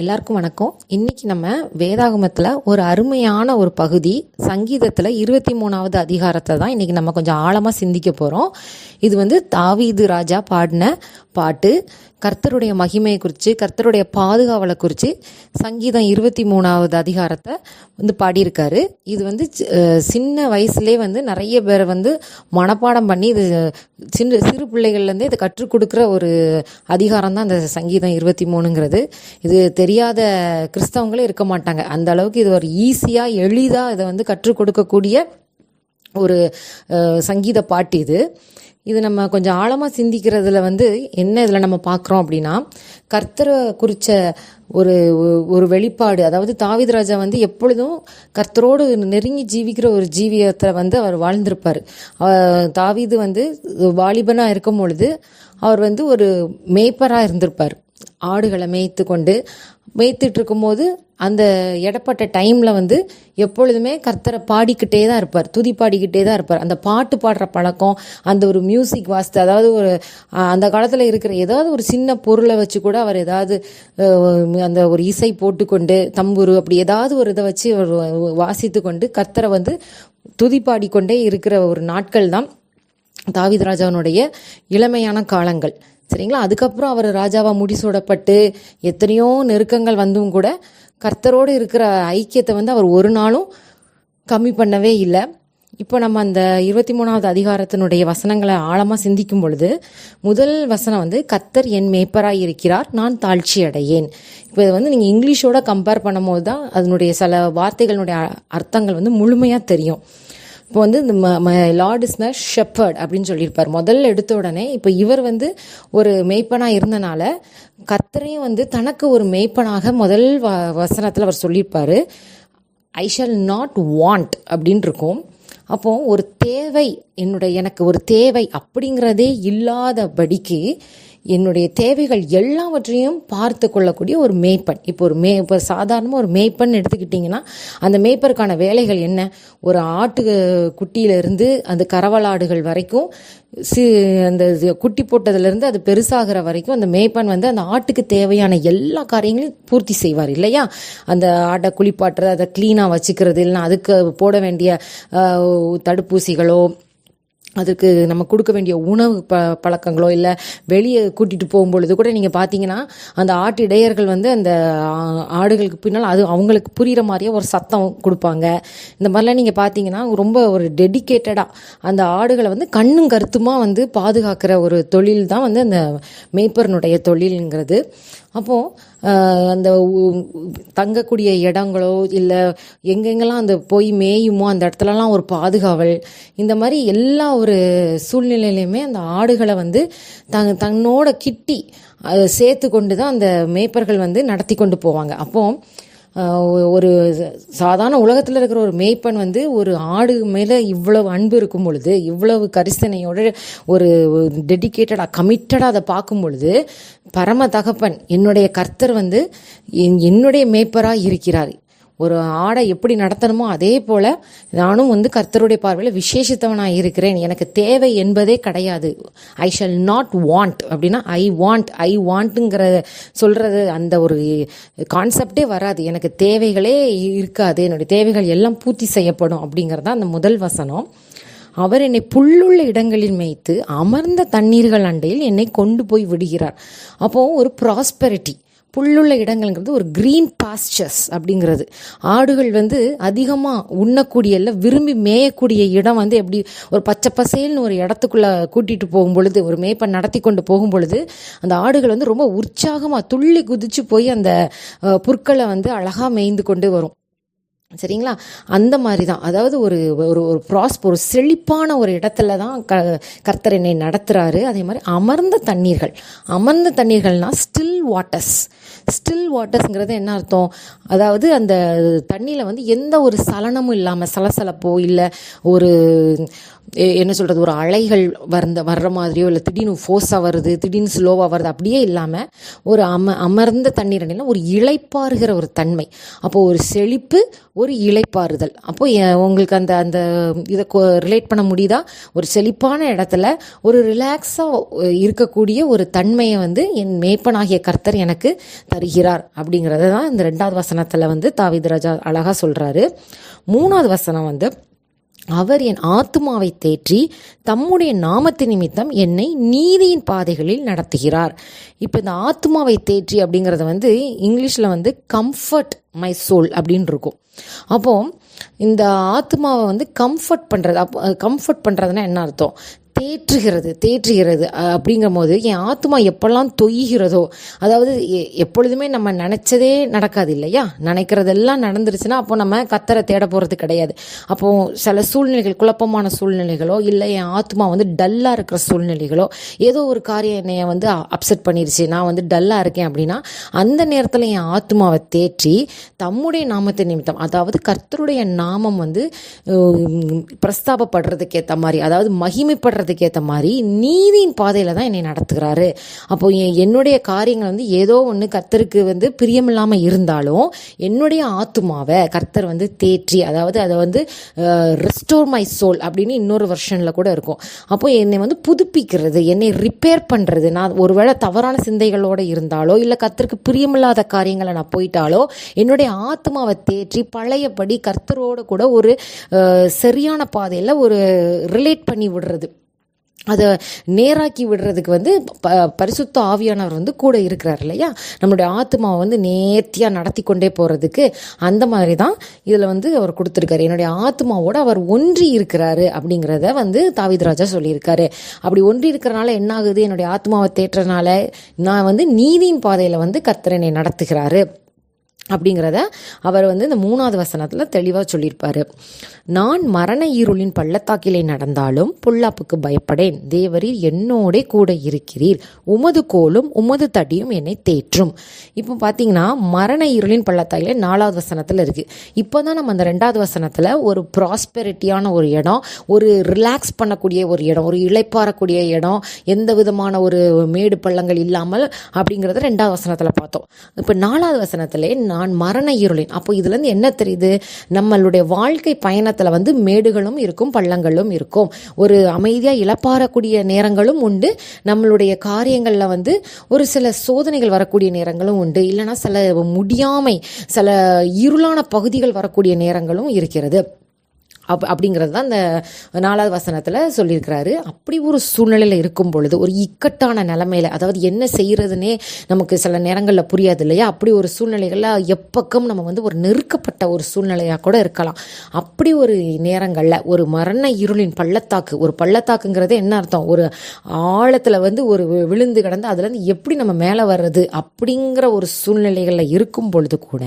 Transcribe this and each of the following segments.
எல்லாருக்கும் வணக்கம். இன்னைக்கு நம்ம வேதாகமத்தில் ஒரு அருமையான ஒரு பகுதி சங்கீதத்தில் இருபத்தி மூணாவது அதிகாரத்தை தான் இன்னைக்கு நம்ம கொஞ்சம் ஆழமாக சிந்திக்க போகிறோம் இது வந்து தாவீது ராஜா பாடின பாட்டு. கர்த்தருடைய மகிமையை குறித்து கர்த்தருடைய பாதுகாவலை குறித்து சங்கீதம் இருபத்தி மூணாவது அதிகாரத்தை வந்து பாடியிருக்காரு. இது வந்து சின்ன வயசுலேயே வந்து நிறைய பேர் வந்து மனப்பாடம் பண்ணி இது சின்ன சிறு பிள்ளைகள்லேருந்தே இதை கற்றுக் கொடுக்குற ஒரு அதிகாரம் தான் இந்த சங்கீதம் இருபத்தி மூணுங்கிறது. இது தெரியாத கிறிஸ்தவங்களே இருக்க மாட்டாங்க. அந்த அளவுக்கு இது ஒரு ஈஸியாக எளிதாக இதை வந்து கற்றுக் கொடுக்கக்கூடிய ஒரு சங்கீத பாட்டு இது. இது நம்ம கொஞ்சம் ஆழமாக சிந்திக்கிறதுல வந்து என்ன இதில் நம்ம பார்க்குறோம் அப்படின்னா கர்த்தரை குறித்த ஒரு ஒரு வெளிப்பாடு அதாவது தாவீது ராஜா வந்து எப்பொழுதும் கர்த்தரோடு நெருங்கி ஜீவிக்கிற ஒரு ஜீவியத்தை வந்து அவர் வாழ்ந்திருப்பார். தாவிது தாவீது வந்து வாலிபனாக இருக்கும் பொழுது அவர் வந்து ஒரு மேய்ப்பராக இருந்திருப்பார். ஆடுகளை மேய்த்து கொண்டு மேய்த்துட்டு இருக்கும்போது அந்த இடப்பட்ட டைமில் வந்து எப்பொழுதுமே கர்த்தரை பாடிக்கிட்டே தான் இருப்பார். துதி பாடிக்கிட்டே தான் இருப்பார். அந்த பாட்டு பாடுற பழக்கம் அந்த ஒரு மியூசிக் வாசித்து அதாவது ஒரு அந்த காலத்தில் இருக்கிற ஏதாவது ஒரு சின்ன பொருளை வச்சு கூட அவர் ஏதாவது அந்த ஒரு இசை போட்டுக்கொண்டு தம்புரு அப்படி ஏதாவது ஒரு இதை வச்சு அவர் வாசித்து கொண்டு கர்த்தரை வந்து துதி பாடிக்கொண்டே இருக்கிற ஒரு நாட்கள் தான் தாவிதராஜாவினுடைய இளமையான காலங்கள். சரிங்களா? அதுக்கப்புறம் அவர் ராஜாவாக முடிசூடப்பட்டு எத்தனையோ நெருக்கங்கள் வந்தும் கூட கர்த்தரோடு இருக்கிற ஐக்கியத்தை வந்து அவர் ஒரு நாளும் கம்மி பண்ணவே இல்லை. இப்போ நம்ம அந்த இருபத்தி மூணாவது அதிகாரத்தினுடைய வசனங்களை ஆழமாக சிந்திக்கும் பொழுது முதல் வசனம் வந்து கர்த்தர் என் மேய்ப்பராக இருக்கிறார் நான் தாழ்ச்சி அடையேன் இப்போ இது வந்து நீங்கள் இங்கிலீஷோட கம்பேர் பண்ணும்போது தான் அதனுடைய சில வார்த்தைகளுடைய அ- அர்த்தங்கள் வந்து முழுமையாக தெரியும். இப்போ வந்து இந்த லார்ட் இஸ் மை ஷெப்பர்ட் அப்படின்னு சொல்லியிருப்பார். முதல்ல எடுத்த உடனே இப்போ இவர் வந்து ஒரு மெய்ப்பனாக இருந்தனால கத்தரையும் வந்து தனக்கு ஒரு மெய்ப்பனாக முதல் வ வசனத்தில் அவர் சொல்லியிருப்பார். ஐ ஷால் நாட் வாண்ட் அப்படின்னு இருக்கும். அப்போ ஒரு தேவை என்னுடைய எனக்கு ஒரு தேவை அப்படிங்கிறதே இல்லாதபடிக்கு என்னுடைய தேவைகள் எல்லாவற்றையும் பார்த்து கொள்ளக்கூடிய ஒரு மேய்ப்பன். இப்போ ஒரு மே இப்போ சாதாரணமாக ஒரு மேய்ப்பன் எடுத்துக்கிட்டிங்கன்னா அந்த மேய்ப்பருக்கான வேலைகள் என்ன? ஒரு ஆட்டு குட்டியிலிருந்து அந்த கரவலாடுகள் வரைக்கும் சி அந்த இது குட்டி போட்டதுலேருந்து அது பெருசாகிற வரைக்கும் அந்த மேய்ப்பன் வந்து அந்த ஆட்டுக்கு தேவையான எல்லா காரியங்களையும் பூர்த்தி செய்வார் இல்லையா? அந்த ஆட்டை குளிப்பாட்டுறது அதை க்ளீனாக வச்சுக்கிறது இல்லைன்னா அதுக்கு போட வேண்டிய தடுப்பூசிகளோ அதுக்கு நம்ம கொடுக்க வேண்டிய உணவு ப பழக்கங்களோ இல்லை வெளியே கூட்டிகிட்டு போகும்பொழுது கூட நீங்கள் பார்த்தீங்கன்னா அந்த ஆட்டு இடையர்கள் வந்து அந்த ஆடுகளுக்கு பின்னால் அது அவங்களுக்கு புரிகிற மாதிரியே ஒரு சத்தம் கொடுப்பாங்க. இந்த மாதிரிலாம் நீங்கள் பார்த்தீங்கன்னா ரொம்ப ஒரு டெடிக்கேட்டடாக அந்த ஆடுகளை வந்து கண்ணும் கருத்துமாக வந்து பாதுகாக்கிற ஒரு தொழில் தான் வந்து அந்த மேய்ப்பரனுடைய தொழிலுங்கிறது. அப்போது அந்த தங்கக்கூடிய இடங்களோ இல்லை எங்கெங்கெல்லாம் அந்த போய் மேயுமோ அந்த இடத்துலலாம் ஒரு பாதுகாவல் இந்த மாதிரி எல்லா ஒரு சூழ்நிலையிலையுமே அந்த ஆடுகளை வந்து தங் தன்னோட கிட்டி அதை சேர்த்து கொண்டு தான் அந்த மேய்ப்பர்கள் வந்து நடத்தி கொண்டு போவாங்க. அப்போது ஒரு சாதாரண உலகத்தில் இருக்கிற ஒரு மேய்ப்பன் வந்து ஒரு ஆடு மேலே இவ்வளவு அன்பு இருக்கும் பொழுது இவ்வளவு கரிசனையோட ஒரு டெடிக்கேட்டடாக கமிட்டடாக அதை பார்க்கும் பொழுது பரம தகப்பன் என்னுடைய கர்த்தர் வந்து என்- என்னுடைய மேய்ப்பராக இருக்கிறார். ஒரு ஆடை எப்படி நடத்தணுமோ அதே போல நானும் வந்து கர்த்தருடைய பார்வையில் விசேஷித்தவனாக இருக்கிறேன். எனக்கு தேவை என்பதே கிடையாது. ஐ ஷல் நாட் வாண்ட் அப்படின்னா ஐ வாண்ட் ஐ வாண்ட்டுங்கிற சொல்றது அந்த ஒரு கான்செப்டே வராது. எனக்கு தேவைகளே இருக்காது. என்னுடைய தேவைகள் எல்லாம் பூர்த்தி செய்யப்படும் அப்படிங்கிறது அந்த முதல் வசனம். அவர் என்னை புல்லுள்ள இடங்களில் மேய்த்து அமர்ந்த தண்ணீர்கள் அண்டையில் என்னை கொண்டு போய் விடுகிறார். அப்போ ஒரு ப்ராஸ்பெரிட்டி புல்லுள்ள இடங்கள்ங்கிறது ஒரு க்ரீன் பாஸ்டர்ஸ் அப்படிங்கிறது. ஆடுகள் வந்து அதிகமாக உண்ணக்கூடிய இல்லை விரும்பி மேயக்கூடிய இடம் வந்து எப்படி ஒரு பச்சை பசேல்னு ஒரு இடத்துக்குள்ளே கூட்டிகிட்டு போகும் பொழுது ஒரு மேய்ப்பை நடத்தி கொண்டு போகும் பொழுது அந்த ஆடுகள் வந்து ரொம்ப உற்சாகமாக துள்ளி குதித்து போய் அந்த புற்களை வந்து அழகாக மேய்ந்து கொண்டு வரும். சரிங்களா? அந்த மாதிரி தான் அதாவது ஒரு ஒரு ஒரு ப்ராஸ் ஒரு செழிப்பான ஒரு இடத்துல தான் க கர்த்தர் என்னை நடத்துகிறாரு அதே மாதிரி அமர்ந்த தண்ணீர்கள். அமர்ந்த தண்ணீர்கள்னால் ஸ்டில் வாட்டர்ஸ் ஸ்டில் வாட்டர்ஸ்ங்கிறது என்ன அர்த்தம்? அதாவது அந்த தண்ணியில் வந்து எந்த ஒரு சலனமும் இல்லாமல் சலசலப்போ இல்லை ஒரு என்ன சொல்கிறது ஒரு அலைகள் வர்ந்த வர்ற மாதிரியோ இல்லை திடீர்னு ஃபோர்ஸாக வருது திடீர்னு ஸ்லோவாக வருது அப்படியே இல்லாமல் ஒரு அம அமர்ந்த தண்ணீர் அணியில் ஒரு இளைப்பாறுகிற ஒரு தன்மை. அப்போது ஒரு செழிப்பு ஒரு இழைப்பாறுதல் அப்போது உங்களுக்கு அந்த அந்த இதை ரிலேட் பண்ண முடியுதா? ஒரு செழிப்பான இடத்துல ஒரு ரிலாக்ஸாக இருக்கக்கூடிய ஒரு தன்மையை வந்து என் மேய்ப்பனாகிய கர்த்தர் எனக்கு தருகிறார் அப்படிங்கிறத தான் இந்த ரெண்டாவது வசனத்தில் வந்து தாவிதராஜா அழகாக சொல்கிறாரு மூணாவது வசனம் வந்து அவர் என் ஆத்துமாவை தேற்றி தம்முடைய நாமத்து நிமித்தம் என்னை நீதியின் பாதைகளில் நடத்துகிறார். இப்போ இந்த ஆத்துமாவை தேற்றி அப்படிங்கிறது வந்து இங்கிலீஷில் வந்து கம்ஃபர்ட் மை சோல் அப்படின்னு இருக்கும். அப்போ இந்த ஆத்மாவை வந்து கம்ஃபர்ட் பண்ணுறது அப்போ கம்ஃபர்ட் பண்ணுறதுனா என்ன அர்த்தம்? தேற்றுகிறது தேற்றுகிறது. அப்படிங்கும் போது என் ஆத்மா எப்பெல்லாம் தொய்கிறதோ அதாவது எ- எப்பொழுதுமே நம்ம நினச்சதே நடக்காது இல்லையா? நினைக்கிறதெல்லாம் நடந்துருச்சுன்னா அப்போ நம்ம கத்தரை தேட போகிறது கிடையாது. அப்போது சில சூழ்நிலைகள் குழப்பமான சூழ்நிலைகளோ இல்லை என் ஆத்மா வந்து டல்லாக இருக்கிற சூழ்நிலைகளோ ஏதோ ஒரு காரியம் என்னைய வந்து அப்செட் பண்ணிருச்சு. நான் வந்து டல்லாக இருக்கேன் அப்படின்னா அந்த நேரத்தில் என் ஆத்மாவை தேற்றி தம்முடைய நாமத்தை நிமித்தம் அதாவது கர்த்தருடைய நாமம் வந்து பிரஸ்தாபப்படுறதுக்கு ஏற்ற மாதிரி அதாவது மகிமைப்படுறது மகிமைப்படுறதுக்கு ஏற்ற மாதிரி நீதியின் பாதையில் தான் என்னை நடத்துகிறாரு. அப்போ என்னுடைய காரியங்கள் வந்து ஏதோ ஒன்று கர்த்தருக்கு வந்து பிரியமில்லாமல் இருந்தாலும் என்னுடைய ஆத்துமாவை கர்த்தர் வந்து தேற்றி அதாவது அதை வந்து ரெஸ்டோர் மை சோல் அப்படின்னு இன்னொரு வெர்ஷனில் கூட இருக்கும். அப்போ என்னை வந்து புதுப்பிக்கிறது என்னை ரிப்பேர் பண்ணுறது நான் ஒருவேளை தவறான சிந்தைகளோடு இருந்தாலோ இல்லை கர்த்தருக்கு பிரியமில்லாத காரியங்களை நான் போயிட்டாலோ என்னுடைய ஆத்மாவை தேற்றி பழையபடி கர்த்தரோட கூட ஒரு சரியான பாதையில் ஒரு ரிலேட் பண்ணி விடுறது. அதை நேராக்கி விடுறதுக்கு வந்து ப பரிசுத்த ஆவியானவர் வந்து கூட இருக்கிறார் இல்லையா? நம்மளுடைய ஆத்மாவை வந்து நேர்த்தியாக நடத்தி கொண்டே போகிறதுக்கு அந்த மாதிரி தான் இதில் வந்து அவர் கொடுத்துருக்காரு. என்னுடைய ஆத்மாவோட அவர் ஒன்றி இருக்கிறாரு அப்படிங்கிறத வந்து தாவித்ராஜா சொல்லியிருக்காரு. அப்படி ஒன்றி இருக்கிறனால என்ன ஆகுது? என்னுடைய ஆத்மாவை தேற்றனால நான் வந்து நீதியின் பாதையில் வந்து கர்த்தரனை நடத்துகிறாரு. அப்படிங்கிறத அவர் வந்து இந்த மூணாவது வசனத்தில் தெளிவாக சொல்லியிருப்பார். நான் மரண ஈருளின் பள்ளத்தாக்கிலே நடந்தாலும் பொல்லாப்புக்கு பயப்படேன். தேவரீர் என்னோட கூட இருக்கிறீர். உமது கோலும் உமது தடியும் என்னை தேற்றும். இப்போ பார்த்தீங்கன்னா மரண ஈருளின் பள்ளத்தாக்கிலே நாலாவது வசனத்தில் இருக்குது இப்போ தான் நம்ம அந்த ரெண்டாவது வசனத்தில் ஒரு ப்ராஸ்பெரிட்டியான ஒரு இடம் ஒரு ரிலாக்ஸ் பண்ணக்கூடிய ஒரு இடம் ஒரு இழைப்பாறக்கூடிய இடம் எந்த விதமான ஒரு மேடு பள்ளங்கள் இல்லாமல் அப்படிங்கிறத ரெண்டாவது வசனத்தில் பார்த்தோம். இப்போ நாலாவது வசனத்திலே நான் மரண இருளின் அப்போ இதுலேருந்து என்ன தெரியுது? நம்மளுடைய வாழ்க்கை பயணத்தில் வந்து மேடுகளும் இருக்கும் பள்ளங்களும் இருக்கும். ஒரு அமைதியாக இழப்பாறக்கூடிய நேரங்களும் உண்டு. நம்மளுடைய காரியங்களில் வந்து ஒரு சில சோதனைகள் வரக்கூடிய நேரங்களும் உண்டு. இல்லைன்னா சில முடியாமை சில இருளான பகுதிகள் வரக்கூடிய நேரங்களும் இருக்கிறது. அப் அப்படிங்கிறது தான் அந்த நாலாவது வசனத்தில் சொல்லியிருக்கிறாரு. அப்படி ஒரு சூழ்நிலையில் இருக்கும் பொழுது ஒரு இக்கட்டான நிலமையில அதாவது என்ன செய்கிறதுனே நமக்கு சில நேரங்களில் புரியாது இல்லையா? அப்படி ஒரு சூழ்நிலைகளில் எப்பக்கம் நம்ம வந்து ஒரு நெருக்கப்பட்ட ஒரு சூழ்நிலையாக கூட இருக்கலாம். அப்படி ஒரு நேரங்களில் ஒரு மரண இருளின் பள்ளத்தாக்கு ஒரு பள்ளத்தாக்குங்கிறது என்ன அர்த்தம்? ஒரு ஆழத்தில் வந்து ஒரு வி- விழுந்து கிடந்து அதுலேருந்து எப்படி நம்ம மேலே வர்றது? அப்படிங்கிற ஒரு சூழ்நிலைகளில் இருக்கும் பொழுது கூட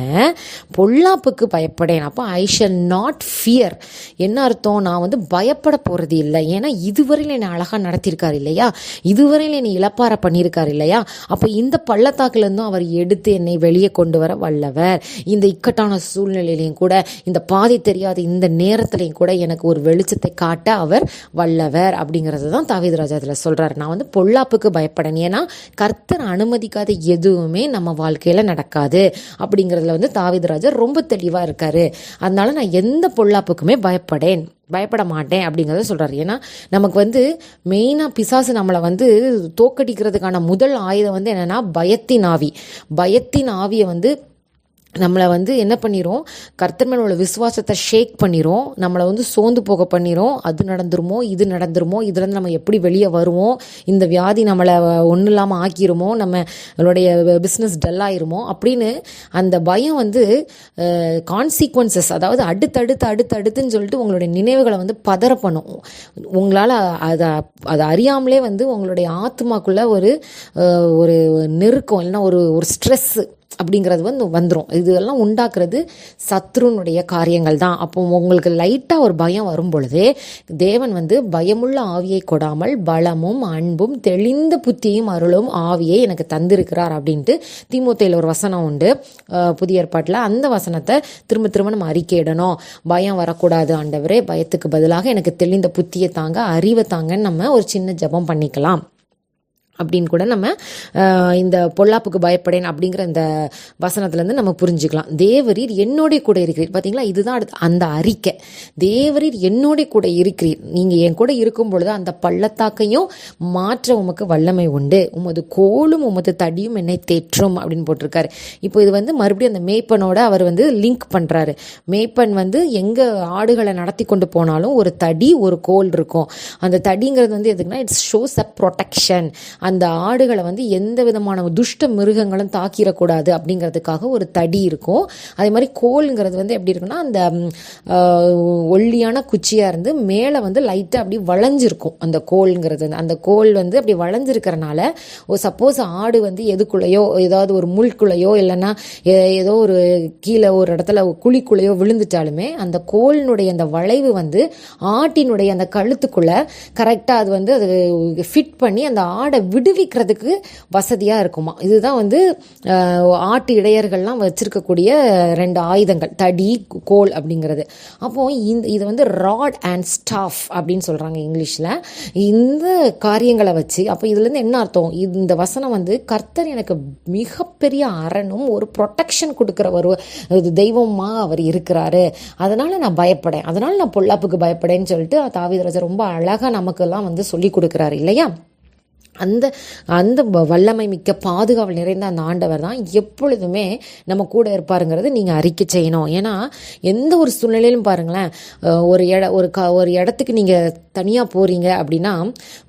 பொல்லாப்புக்கு பயப்படேன். அப்போ ஐ ஷல் நாட் ஃபியர் என்ன அர்த்தம்? நான் வந்து பயப்பட போகிறது இல்லை. ஏன்னா இதுவரையில் என்னை அழகாக நடத்தியிருக்காரு இல்லையா? இதுவரையில் என்னை இழப்பார பண்ணியிருக்காரு இல்லையா? அப்போ இந்த பள்ளத்தாக்குலேருந்தும் அவர் எடுத்து என்னை வெளியே கொண்டு வர வல்லவர். இந்த இக்கட்டான சூழ்நிலையிலையும் கூட இந்த பாதை தெரியாத இந்த நேரத்துலையும் கூட எனக்கு ஒரு வெளிச்சத்தை காட்ட அவர் வல்லவர் அப்படிங்கிறது தான் தாவீது ராஜா இதில் சொல்கிறார் நான் வந்து பொல்லாப்புக்கு பயப்படேன். ஏன்னா கர்த்தர் அனுமதிக்காத எதுவுமே நம்ம வாழ்க்கையில் நடக்காது அப்படிங்கிறதுல வந்து தாவீது ராஜா ரொம்ப தெளிவாக இருக்காரு. அதனால நான் எந்த பொல்லாப்புக்குமே பயப்படேன் பயப்பட மாட்டேன் அப்படிங்கிறத சொல்கிறார் ஏன்னா நமக்கு வந்து மெயினாக பிசாசு நம்மளை வந்து தோக்கடிக்கிறதுக்கான முதல் ஆயுதம் வந்து என்னென்னா பயத்தின் ஆவி. பயத்தின் ஆவியை வந்து நம்மளை வந்து என்ன பண்ணிரும்? கர்த்தர் மேல உள்ள விசுவாசத்தை ஷேக் பண்ணிரும். நம்மளை வந்து சோர்ந்து போக பண்ணிரும். அது நடந்துருமோ? இது நடந்துருமோ? இதுலேருந்து நம்ம எப்படி வெளியே வருவோம் இந்த வியாதி நம்மளை ஒன்றும் இல்லாமல் ஆக்கிருமோ நம்மளுடைய பிஸ்னஸ் டல்லாயிருமோ அப்படின்னு அந்த பயம் வந்து கான்சிக்வன்சஸ் அதாவது அடுத்தடுத்து அடுத்தடுத்துன்னு சொல்லிட்டு உங்களுடைய நினைவுகளை வந்து பதற பண்ணும். உங்களால் அதை அதை அறியாமலே வந்து உங்களுடைய ஆத்மாக்குள்ள ஒரு ஒரு நெருக்கம் இல்லைன்னா ஒரு ஒரு ஸ்ட்ரெஸ்ஸு அப்படிங்கிறது வந்து வந்துடும் இதெல்லாம் உண்டாக்குறது சத்ருனுடைய காரியங்கள் தான் அப்போ உங்களுக்கு லைட்டாக ஒரு பயம் வரும் பொழுது தேவன் வந்து பயமுள்ள ஆவியை கொடாமல் பலமும் அன்பும் தெளிந்த புத்தியும் அருளும் ஆவியை எனக்கு தந்திருக்கிறார் அப்படின்ட்டு திமுத்தையில் ஒரு வசனம் உண்டு. புதிய ஏற்பாட்டில் அந்த வசனத்தை திரும்ப திரும்ப நம்ம அறிக்கையிடணும் பயம் வரக்கூடாது ஆண்டவரே. பயத்துக்கு பதிலாக எனக்கு தெளிந்த புத்தியை தாங்க அறிவை தாங்கன்னு நம்ம ஒரு சின்ன ஜெபம் பண்ணிக்கலாம். அப்படின்னு கூட நம்ம இந்த பொல்லாப்புக்கு பயப்படேன் அப்படிங்கிற இந்த வசனத்துலேருந்து நம்ம புரிஞ்சுக்கலாம். தேவரீர் என்னோட கூட இருக்கிறீர். பார்த்தீங்களா இதுதான் அடுத்து அந்த அறிக்கை. தேவரீர் என்னோட கூட இருக்கிறீர். நீங்கள் என் கூட இருக்கும் பொழுது அந்த பள்ளத்தாக்கையும் மாற்ற உமக்கு வல்லமை உண்டு. உமது கோலும் உமது தடியும் என்னை தேற்றும் அப்படின்னு போட்டிருக்காரு. இப்போ இது வந்து மறுபடியும் அந்த மேய்ப்பனோட அவர் வந்து லிங்க் பண்ணுறாரு மேய்ப்பன் வந்து எங்கே ஆடுகளை நடத்தி கொண்டு போனாலும் ஒரு தடி ஒரு கோல் இருக்கும். அந்த தடிங்கிறது வந்து எதுக்குன்னா இட்ஸ் ஷோஸ் அ ப்ரொடெக்ஷன் அந்த ஆடுகளை வந்து எந்த விதமான துஷ்ட மிருகங்களும் தாக்கிடக்கூடாது அப்படிங்கிறதுக்காக ஒரு தடி இருக்கும் அதே மாதிரி கோல்ங்கிறது வந்து எப்படி இருக்குன்னா அந்த ஒல்லியான குச்சியாக இருந்து மேலே வந்து லைட்டாக அப்படி வளைஞ்சிருக்கும் அந்த கோல்ங்கிறது வந்து. அந்த கோல் வந்து அப்படி வளைஞ்சிருக்கிறனால ஓ சப்போஸ் ஆடு வந்து எதுக்குள்ளேயோ ஏதாவது ஒரு முள்குள்ளேயோ இல்லைன்னா ஏதோ ஒரு கீழே ஒரு இடத்துல குழிக்குள்ளேயோ விழுந்துட்டாலுமே அந்த கோலினுடைய அந்த வளைவு வந்து ஆட்டினுடைய அந்த கழுத்துக்குள்ளே கரெக்டாக அது வந்து அது ஃபிட் பண்ணி அந்த ஆடை விடுவிக்கிறதுக்கு வசதியாக இருக்குமா? இதுதான் வந்து ஆட்டு இடையர்கள்லாம் வச்சிருக்கக்கூடிய ரெண்டு ஆயுதங்கள். தடி கோல் அப்படிங்கிறது. அப்போ இந்த இது வந்து ராட் அண்ட் ஸ்டாஃப் அப்படின்னு சொல்கிறாங்க இங்கிலீஷில். இந்த காரியங்களை வச்சு அப்போ இதுலேருந்து என்ன அர்த்தம்? இந்த வசனம் வந்து கர்த்தர் எனக்கு மிகப்பெரிய அரணும் ஒரு ப்ரொடெக்ஷன் கொடுக்குற ஒரு தெய்வமாக அவர் இருக்கிறாரு. அதனால் நான் பயப்படேன். அதனால் நான் பொல்லாப்புக்கு பயப்படேன்னு சொல்லிட்டு தாவிதராஜர் ரொம்ப அழகாக நமக்கெல்லாம் வந்து சொல்லி கொடுக்குறாரு இல்லையா? அந்த அந்த வ- வல்லமை மிக்க பாதுகாவல் நிறைந்த அந்த ஆண்டவர் தான் எப்பொழுதுமே நம்ம கூட இருப்பாருங்கிறது நீங்கள் அறிக்கை செய்யணும். ஏன்னா எந்த ஒரு சூழ்நிலையிலும் பாருங்களேன் ஒரு இட ஒரு க ஒரு இடத்துக்கு நீங்கள் தனியாக போகிறீங்க அப்படின்னா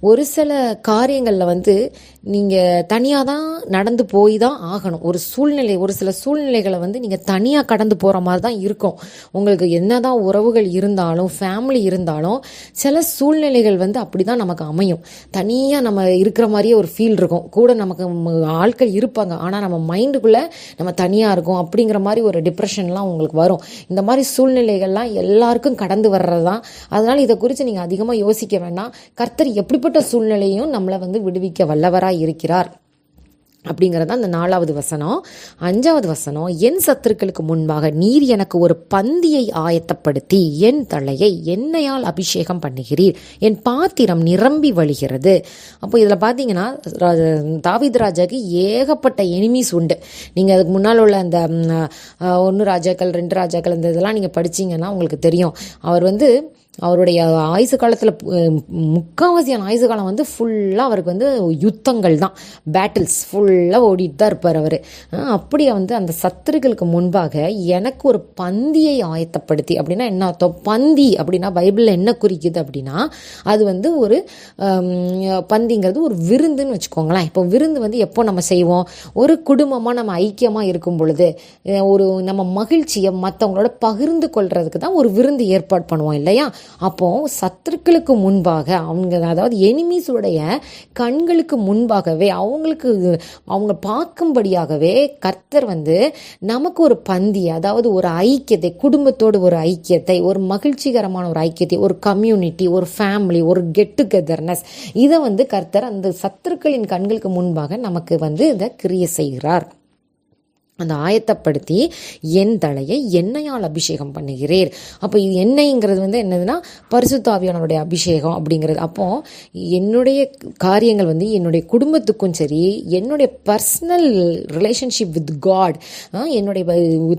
ஒரு சில காரியங்களில் வந்து நீங்கள் தனியாக தான் நடந்து போய் தான் ஆகணும். ஒரு சூழ்நிலை ஒரு சில சூழ்நிலைகளை வந்து நீங்கள் தனியாக கடந்து போகிற மாதிரி தான் இருக்கும். உங்களுக்கு என்ன தான் உறவுகள் இருந்தாலும் ஃபேமிலி இருந்தாலும் சில சூழ்நிலைகள் வந்து அப்படி தான் நமக்கு அமையும். தனியாக நம்ம இருக்கிற மாதிரியே ஒரு ஃபீல் இருக்கும். கூட நமக்கு ஆட்கள் இருப்பாங்க. ஆனால் நம்ம மைண்டுக்குள்ளே நம்ம தனியாக இருக்கோம் அப்படிங்கிற மாதிரி ஒரு டிப்ரெஷன்லாம் உங்களுக்கு வரும். இந்த மாதிரி சூழ்நிலைகள்லாம் எல்லாருக்கும் கடந்து வர்றது தான் அதனால் இதை குறித்து நீங்கள் அதிகமாக யோசிக்க வேண்டாம். கர்த்தர் எப்படிப்பட்ட சூழ்நிலையும் நம்மளை வந்து விடுவிக்க வல்லவராக இருக்கிறார். அப்படிங்கிறது அந்த நாலாவது வசனம். அஞ்சாவது வசனம் என் சத்துருக்களுக்கு முன்பாக நீர் எனக்கு ஒரு பந்தியை ஆயத்தப்படுத்தி என் தலையை எண்ணெயால் அபிஷேகம் பண்ணுகிறீர். என் பாத்திரம் நிரம்பி வழிகிறது. அப்போ இதில் பார்த்தீங்கன்னா தாவித் ராஜாக்கு ஏகப்பட்ட எனிமீஸ் உண்டு. நீங்கள் அதுக்கு முன்னால் உள்ள அந்த ஒன்று ராஜாக்கள் ரெண்டு ராஜாக்கள் இந்த இதெல்லாம் நீங்கள் படிச்சீங்கன்னா உங்களுக்கு தெரியும். அவர் வந்து அவருடைய ஆயுசு காலத்தில் முக்கால்வாசியான ஆயுசு காலம் வந்து ஃபுல்லாக அவருக்கு வந்து யுத்தங்கள் தான். பேட்டில்ஸ் ஃபுல்லாக ஓடிட்டு தான் இருப்பார் அவர். அப்படியே வந்து அந்த சத்துருக்களுக்கு முன்பாக எனக்கு ஒரு பந்தியை ஆயத்தப்படுத்தி அப்படின்னா என்ன அர்த்தம்? பந்தி அப்படின்னா பைபிளில் என்ன குறிக்குது அப்படின்னா அது வந்து ஒரு பந்திங்கிறது ஒரு விருந்துன்னு வச்சுக்கோங்களேன். இப்போ விருந்து வந்து எப்போ நம்ம செய்வோம்? ஒரு குடும்பமாக நம்ம ஐக்கியமாக இருக்கும் பொழுது ஒரு நம்ம மகிழ்ச்சியை மற்றவங்களோட பகிர்ந்து கொள்றதுக்கு தான் ஒரு விருந்து ஏற்பாடு பண்ணுவோம் இல்லையா? அப்போது சத்துருக்களுக்கு முன்பாக அவங்க அதாவது எனிமீஸுடைய கண்களுக்கு முன்பாகவே அவங்களுக்கு அவங்க பார்க்கும்படியாகவே கர்த்தர் வந்து நமக்கு ஒரு பந்தி அதாவது ஒரு ஐக்கியத்தை குடும்பத்தோடு ஒரு ஐக்கியத்தை ஒரு மகிழ்ச்சிகரமான ஒரு ஐக்கியத்தை ஒரு கம்யூனிட்டி ஒரு ஃபேமிலி ஒரு கெட் டுகெதர்னஸ் இதை வந்து கர்த்தர் அந்த சத்துருக்களின் கண்களுக்கு முன்பாக நமக்கு வந்து இதை கிரிய செய்கிறார். அந்த ஆயத்தப்படுத்தி என் தலையை எண்ணெயால் அபிஷேகம் பண்ணுகிறீர். அப்போ இது எண்ணெய்ங்கிறது வந்து என்னதுன்னா பரிசுத்தாவியானவருடைய அபிஷேகம் அப்படிங்கிறது. அப்போ என்னுடைய காரியங்கள் வந்து என்னுடைய குடும்பத்துக்கும் சரி என்னுடைய பர்சனல் ரிலேஷன்ஷிப் வித் காட் என்னுடைய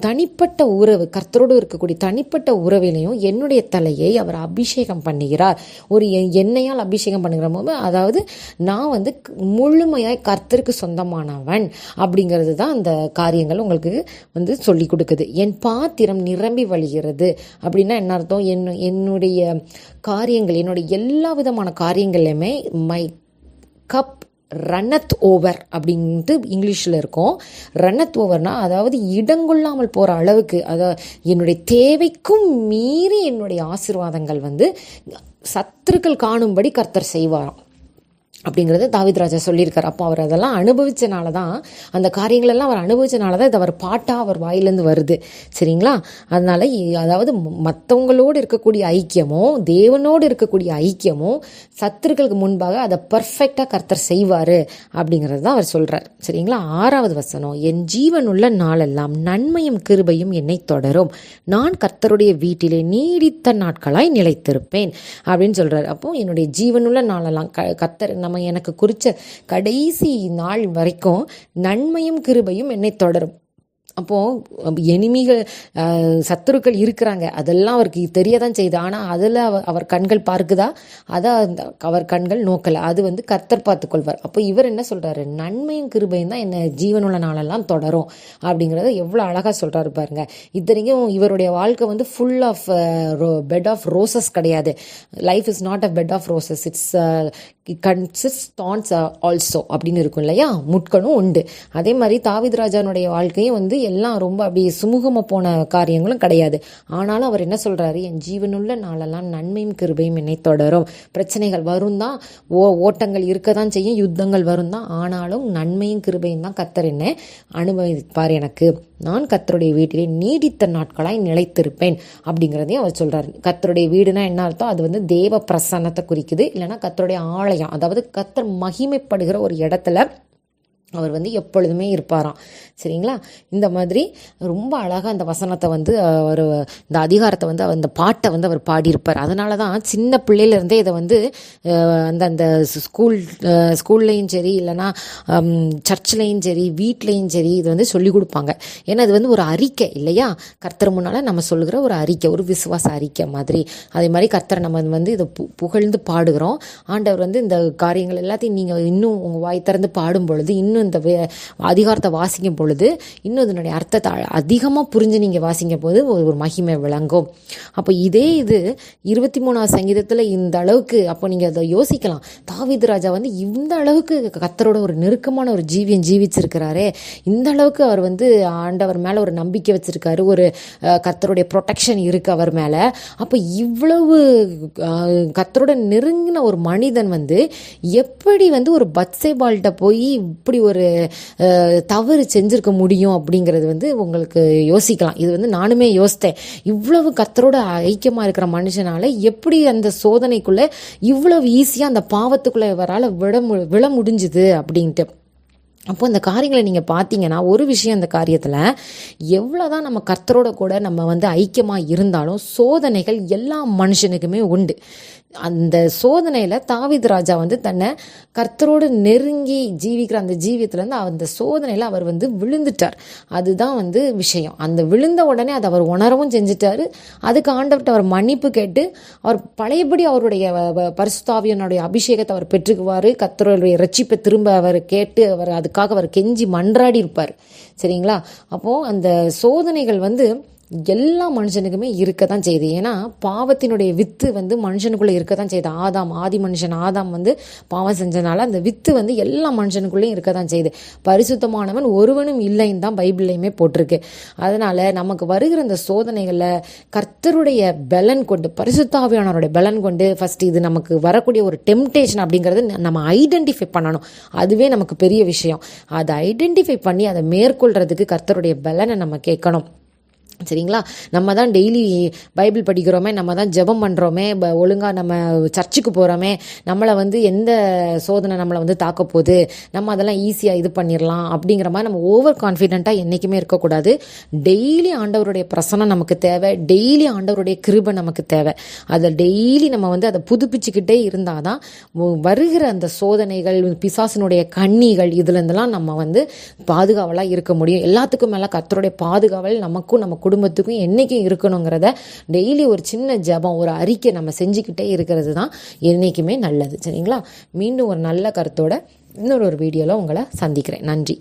தனிப்பட்ட உறவு கர்த்தரோடு இருக்கக்கூடிய தனிப்பட்ட உறவிலையும் என்னுடைய தலையை அவர் அபிஷேகம் பண்ணுகிறார். ஒரு எண்ணெயால் அபிஷேகம் பண்ணுகிற போது அதாவது நான் வந்து முழுமையாய் கர்த்தருக்கு சொந்தமானவன் அப்படிங்கிறது தான் அந்த காரியங்கள். உங்களுக்கு வந்து சொல்லி கொடுக்குது. என் பாத்திரம் நிரம்பி வழிகிறது. அப்படின்னா என்ன அர்த்தம்? என் என்னுடைய காரியங்கள் என்னுடைய எல்லா விதமான காரியங்கள்லையுமே மை கப் ரன்னத் ஓவர் அப்படின்ட்டு இங்கிலீஷில் இருக்கும். ரன்னத் ஓவர்னால் அதாவது இடங்கொள்ளாமல் போகிற அளவுக்கு அதாவது என்னுடைய தேவைக்கும் மீறி என்னுடைய ஆசீர்வாதங்கள் வந்து சத்துருக்கள் காணும்படி கர்த்தர் செய்வாராம். அப்படிங்கிறது தாவித் ராஜா சொல்லியிருக்கார். அப்போ அவர் அதெல்லாம் அனுபவிச்சனால தான் அந்த காரியங்களெல்லாம் அவர் அனுபவிச்சனால தான் இது அவர் பாட்டாக அவர் வாயிலேருந்து வருது. சரிங்களா? அதனால் அதாவது மற்றவங்களோடு இருக்கக்கூடிய ஐக்கியமோ தேவனோடு இருக்கக்கூடிய ஐக்கியமோ சத்துருக்களுக்கு முன்பாக அதை பர்ஃபெக்டாக கர்த்தர் செய்வார் அப்படிங்கிறது தான் அவர் சொல்கிறார் சரிங்களா? ஆறாவது வசனம் என் ஜீவனுள்ள நாளெல்லாம் நன்மையும் கிருபையும் என்னை தொடரும். நான் கர்த்தருடைய வீட்டிலே நீடித்த நாட்களாய் நிலைத்திருப்பேன். அப்படின்னு சொல்கிறார் அப்போ என்னுடைய ஜீவனுள்ள நாளெல்லாம் க கர்த்தர் நம்ம எனக்கு குறித்த கடைசி நாள் வரைக்கும் நன்மையும் கிருபையும் என்னை தொடரும். அப்போது எனிமிகள் சத்துருக்கள் இருக்கிறாங்க. அதெல்லாம் அவருக்கு தெரிய தான் செய்யுது. ஆனால் அதில் அவர் கண்கள் பார்க்குதா? அதை அந்த அவர் கண்கள் நோக்கலை. அது வந்து கர்த்தர் பார்த்துக்கொள்வார் அப்போ இவர் என்ன சொல்கிறாரு நன்மையும் கிருபையும் தான் என்ன ஜீவனுள்ள நாளெல்லாம் தொடரும். அப்படிங்கிறத எவ்வளோ அழகாக சொல்கிறாரு பாருங்க. இத்தனைக்கும் இவருடைய வாழ்க்கை வந்து full of bed of roses கிடையாது. Life is not a bed of roses it's consist thorns also அப்படின்னு இருக்கும் இல்லையா? முட்களும் உண்டு. அதே மாதிரி தாவித் ராஜானுடைய வாழ்க்கையும் வந்து எல்லாம் ரொம்ப அப்படியே சுமூகமாக போன காரியங்களும் கிடையாது. ஆனாலும் அவர் என்ன சொல்கிறாரு என் ஜீவனுள்ள நாளெல்லாம் நன்மையும் கிருபையும் என்னை தொடரும். பிரச்சனைகள் வரும் தான் ஓ ஓட்டங்கள் இருக்க தான் செய்யும் யுத்தங்கள் வரும் தான் ஆனாலும் நன்மையும் கிருபையும் தான் கத்தர் என்ன அனுபவிப்பார் எனக்கு. நான் கத்தருடைய வீட்டிலே நீடித்த நாட்களாய் நிலைத்திருப்பேன். அப்படிங்கிறதையும் அவர் சொல்கிறார் கத்தருடைய வீடுனா என்ன அர்த்தம்? அது வந்து தேவ பிரசன்னத்தை குறிக்குது. இல்லைன்னா கத்தருடைய ஆலயம் அதாவது கத்தர் மகிமைப்படுகிற ஒரு இடத்துல அவர் வந்து எப்பொழுதுமே இருப்பாராம். சரிங்களா? இந்த மாதிரி ரொம்ப அழகாக அந்த வசனத்தை வந்து அவர் இந்த அதிகாரத்தை வந்து அந்த பாட்டை வந்து அவர் பாடியிருப்பார். அதனால தான் சின்ன பிள்ளையிலேருந்தே இதை வந்து அந்த அந்த ஸ்கூல் ஸ்கூல்லையும் சரி இல்லைன்னா சர்ச்லேயும் சரி வீட்லேயும் சரி இது வந்து சொல்லிக் கொடுப்பாங்க. ஏன்னா இது வந்து ஒரு அறிக்கை இல்லையா? கர்த்தர் முன்னால் நம்ம சொல்லுகிற ஒரு அறிக்கை ஒரு விசுவாச அறிக்கை மாதிரி. அதே மாதிரி கர்த்தரை நம்ம வந்து இதை பு புகழ்ந்து பாடுகிறோம். ஆண்டவர் வந்து இந்த காரியங்கள் எல்லாத்தையும் நீங்கள் இன்னும் உங்கள் வாய் திறந்து பாடும் பொழுது இன்னும் இந்த அதிகாரத்தை வாசிக்கும் பொழுது இன்னும் இதனுடைய அர்த்தத்தை அதிகமாக புரிஞ்சு நீங்கள் வாசிக்கும் போது ஒரு ஒரு மகிமை விளங்கும். அப்போ இதே இது இருபத்தி மூணாவது சங்கீதத்தில் இந்த அளவுக்கு அப்போ நீங்கள் அதை யோசிக்கலாம். தாவித் ராஜா வந்து இந்த அளவுக்கு கத்தரோட ஒரு நெருக்கமான ஒரு ஜீவியம் ஜீவிச்சிருக்கிறாரே. இந்த அளவுக்கு அவர் வந்து ஆண்டவர் மேலே ஒரு நம்பிக்கை வச்சிருக்காரு. ஒரு கத்தருடைய ப்ரொடெக்ஷன் இருக்கு அவர் மேலே. அப்போ இவ்வளவு கத்தரோட நெருங்கின ஒரு மனிதன் வந்து எப்படி வந்து ஒரு பத்சேபால்கிட்ட போய் இப்படி ஒரு ஒரு தவறு செஞ்சிருக்க முடியும் அப்படிங்கிறது வந்து உங்களுக்கு யோசிக்கலாம். இது வந்து நானுமே யோசித்தேன். இவ்வளவு கத்தரோட ஐக்கியமாக இருக்கிற மனுஷனால எப்படி அந்த சோதனைக்குள்ளே இவ்வளவு ஈஸியாக அந்த பாவத்துக்குள்ளே இவரால் விட மு- விழ முடிஞ்சுது அப்படின்ட்டு. அப்போ இந்த காரியங்களை நீங்கள் பார்த்தீங்கன்னா ஒரு விஷயம் அந்த காரியத்தில் எவ்வளோ தான் நம்ம கர்த்தரோட கூட நம்ம வந்து ஐக்கியமாக இருந்தாலும் சோதனைகள் எல்லா மனுஷனுக்குமே உண்டு. அந்த சோதனையில் தாவித் ராஜா வந்து தன்னை கர்த்தரோடு நெருங்கி ஜீவிக்கிற அந்த ஜீவியத்துலேருந்து அந்த சோதனையில் அவர் வந்து விழுந்துட்டார். அதுதான் வந்து விஷயம். அந்த விழுந்த உடனே அதை அவர் உணரவும் செஞ்சுட்டார். அதுக்கு ஆண்டவர்கிட்ட அவர் மன்னிப்பு கேட்டு அவர் பழையபடி அவருடைய வ- பரிசுத்தாவியனுடைய அபிஷேகத்தை அவர் பெற்றுக்குவார். கர்த்தருடைய ரட்சிப்பை திரும்ப அவர் கேட்டு அவர் அதுக்காக அவர் கெஞ்சி மன்றாடி இருப்பார். சரிங்களா? அப்போது அந்த சோதனைகள் வந்து எல்லா மனுஷனுக்குமே இருக்க தான் செய்யுது ஏன்னா பாவத்தினுடைய வித்து வந்து மனுஷனுக்குள்ளே இருக்க தான் செய்யுது ஆதாம் ஆதி மனுஷன் ஆதாம் வந்து பாவம் செஞ்சனால அந்த வித்து வந்து எல்லா மனுஷனுக்குள்ளேயும் இருக்க தான் செய்யுது பரிசுத்தமானவன் ஒருவனும் இல்லைன்னு தான் பைபிள்லையுமே போட்டிருக்கு. அதனால நமக்கு வருகிற அந்த சோதனைகளில் கர்த்தருடைய பலன் கொண்டு பரிசுத்தாவியானவருடைய பலன் கொண்டு ஃபர்ஸ்ட் இது நமக்கு வரக்கூடிய ஒரு டெம்டேஷன் அப்படிங்கிறது நம்ம ஐடென்டிஃபை பண்ணணும். அதுவே நமக்கு பெரிய விஷயம். அதை ஐடென்டிஃபை பண்ணி அதை மேற்கொள்றதுக்கு கர்த்தருடைய பலனை நம்ம கேட்கணும். சரிங்களா? நம்ம தான் டெய்லி பைபிள் படிக்கிறோமே நம்ம தான் ஜெபம் பண்ணுறோமே ஒழுங்காக நம்ம சர்ச்சுக்கு போகிறோமே நம்மளை வந்து எந்த சோதனை நம்மளை வந்து தாக்க போகுது நம்ம அதெல்லாம் ஈஸியாக இது பண்ணிடலாம் அப்படிங்கிற மாதிரி நம்ம ஓவர் கான்ஃபிடென்ட்டாக என்றைக்குமே இருக்கக்கூடாது. டெய்லி ஆண்டவருடைய பிரசனம் நமக்கு தேவை டெய்லி ஆண்டவருடைய கிருபை நமக்கு தேவை. அதை டெய்லி நம்ம வந்து அதை புதுப்பிச்சுக்கிட்டே இருந்தால் தான் வருகிற அந்த சோதனைகள் பிசாசினுடைய கண்ணிகள் இதுலேருந்துலாம் நம்ம வந்து பாதுகாவலாக இருக்க முடியும். எல்லாத்துக்கும் மேலே கத்தருடைய பாதுகாவல் நமக்கும் நமக்கு குடும்பத்துக்கும் என்றைக்கும் இருக்கணுங்கிறத டெய்லி ஒரு சின்ன ஜெபம் ஒரு அறிக்கை நம்ம செஞ்சுக்கிட்டே இருக்கிறது தான் என்றைக்குமே நல்லது. சரிங்களா? மீண்டும் ஒரு நல்ல கருத்தோட இன்னொரு ஒரு வீடியோவில் உங்களை சந்திக்கிறேன். நன்றி.